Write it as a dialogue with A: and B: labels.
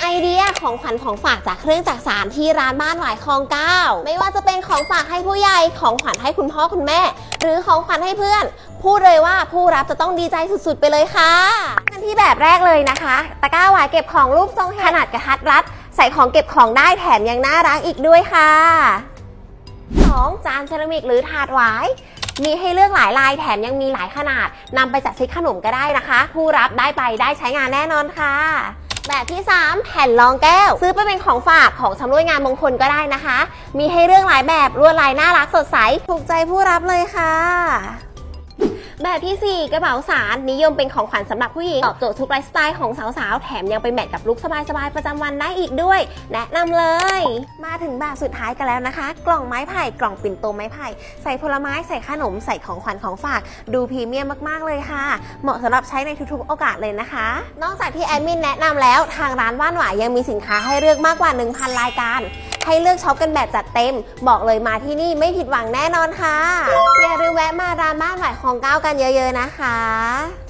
A: ไอเดียของขวัญของฝากจากเครื่องจักสารที่ร้านบ้านหวายคลองเก้าไม่ว่าจะเป็นของฝากให้ผู้ใหญ่ของขวัญให้คุณพ่อคุณแม่ หรือของขวัญให้เพื่อน พูดเลยว่าผู้รับจะต้องดีใจสุดๆ ไปเลยค่ะกันที่แบบแรกเลยนะคะ ตะกร้าหวายเก็บของรูปทรงขนาดกระทัดรัด ใส่ของเก็บของได้แถมยังน่ารักอีกด้วยค่ะ 2. จานเซรามิกหรือถาดหวายมีให้เลือกหลายลายแถมยังมีหลายขนาดนำไปจัดเซตขนมก็ได้นะคะ ผู้รับได้ไปได้ใช้งานแน่นอนค่ะ แบบที่ 3 แผ่นรองแก้ว ซื้อไปเป็นของฝากของชำร่วยงานมงคลก็ได้นะคะ มีให้เรื่องหลายแบบลวดลายน่ารักสดใสถูกใจผู้รับเลยค่ะ แบบทีสี่ 4 กระเป๋าสารนิยมเป็นของขวัญสำหรับผู้หญิงตอบโจทย์ทุกไลฟ์สไตล์ของสาวๆ แถมยังไปแมทกับลุคสบายๆ ประจำวันได้อีกด้วย แนะนำเลย มาถึงแบบสุดท้ายกันแล้วนะคะ กล่องไม้ไผ่กล่องปิ่นโตไม้ไผ่ใส่ผลไม้ใส่ขนมใส่ของขวัญของฝาก ดูพรีเมียมมากๆเลยค่ะ เหมาะสำหรับใช้ในทุกๆ โอกาสเลยนะคะ นอกจากที่แอดมินแนะนำแล้วทางร้านว่านหวายยังมีสินค้าให้เลือกมากกว่า 1,000 รายการ ให้เลือกช็อปกันแบบจัดเต็ม บอกเลยมาที่นี่ไม่ผิดหวังแน่นอนค่ะอย่าลืมายของก้าวกันเยอะ ๆ นะคะ